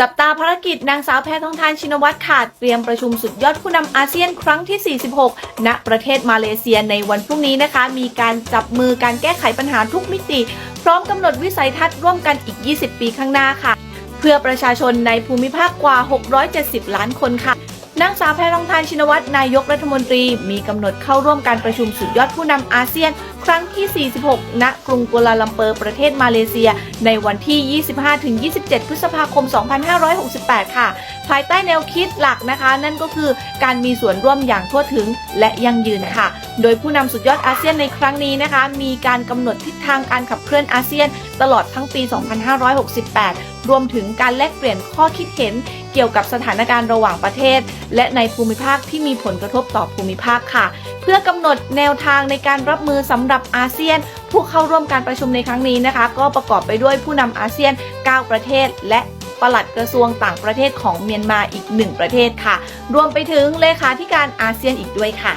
จับตาภารกิจนางสาวแพทองทานชินวัตรค่ะเตรียมประชุมสุดยอดผู้นำอาเซียนครั้งที่ 46 ณ ประเทศมาเลเซียในวันพรุ่งนี้นะคะ มีการจับมือการแก้ไขปัญหาทุกมิติ พร้อมกำหนดวิสัยทัศน์ร่วมกันอีก 20 ปีข้างหน้าค่ะ เพื่อประชาชนในภูมิภาคกว่า 670 ล้านคนค่ะ นางสาวแพทองทานชินวัตรนายกรัฐมนตรี มีกำหนดเข้าร่วมการประชุมสุดยอดผู้นำอาเซียน ครั้งที่ 46 ณ กรุงกัวลาลัมเปอร์ประเทศมาเลเซีย ในวันที่ 25-27 พฤษภาคม 2568 ค่ะ ภายใต้แนวคิดหลักนะคะ นั่นก็คือการมีส่วนร่วมอย่างทั่วถึงและยั่งยืนค่ะ โดยผู้นำสุดยอดอาเซียนในครั้งนี้นะคะ มีการกำหนดทิศทางการขับเคลื่อนอาเซียน ตลอดทั้งปี 2568 รวมถึงการแลกเปลี่ยนข้อคิดเห็นเกี่ยวกับสถานการณ์ระหว่างประเทศ และในภูมิภาคที่มีผลกระทบต่อภูมิภาคค่ะ เพื่อกำหนดแนวทางในการรับมือสำหรับอาเซียน ผู้เข้าร่วมการประชุมในครั้งนี้นะคะ ก็ประกอบไปด้วยผู้นำอาเซียน 9 ประเทศ และปลัดกระทรวงต่างประเทศของเมียนมาอีกหนึ่งประเทศค่ะ รวมไปถึงเลขาธิการอาเซียนอีกด้วยค่ะ